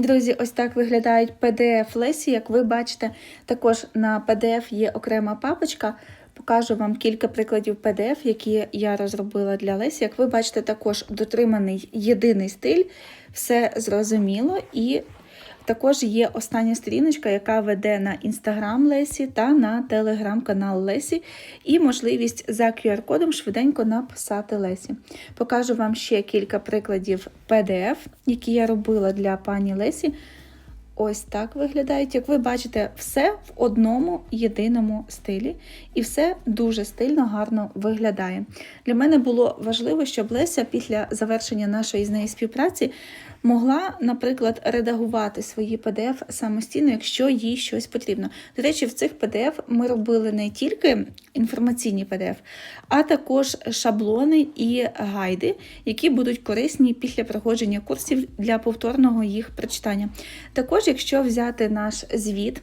Друзі, ось так виглядають PDF Лесі. Як ви бачите, також на PDF є окрема папочка. Покажу вам кілька прикладів PDF, які я розробила для Лесі. Як ви бачите, також дотриманий єдиний стиль, все зрозуміло. І також є остання сторіночка, яка веде на інстаграм Лесі та на телеграм-канал Лесі, і можливість за QR-кодом швиденько написати Лесі. Покажу вам ще кілька прикладів PDF, які я робила для пані Лесі. Ось так виглядають. Як ви бачите, все в одному єдиному стилі, і все дуже стильно, гарно виглядає. Для мене було важливо, щоб Леся після завершення нашої з нею співпраці могла, наприклад, редагувати свої PDF самостійно, якщо їй щось потрібно. До речі, в цих PDF ми робили не тільки інформаційні PDF, а також шаблони і гайди, які будуть корисні після проходження курсів для повторного їх прочитання. Також, якщо взяти наш звіт,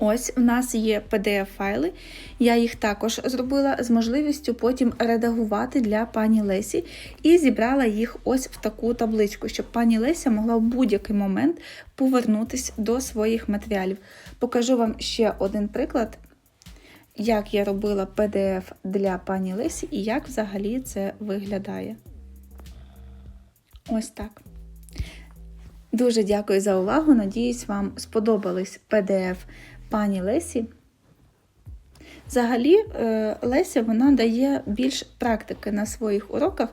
Ось у нас є PDF-файли, я їх також зробила з можливістю потім редагувати для пані Лесі і зібрала їх ось в таку табличку, щоб пані Леся могла в будь-який момент повернутися до своїх матеріалів. Покажу вам ще один приклад, як я робила PDF для пані Лесі і як взагалі це виглядає. Ось так. Дуже дякую за увагу. Надіюсь, вам сподобались PDF пані Лесі. Взагалі, е, Леся вона дає більш практики на своїх уроках,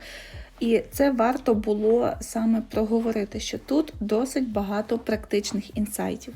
і це варто було саме проговорити, що тут досить багато практичних інсайтів.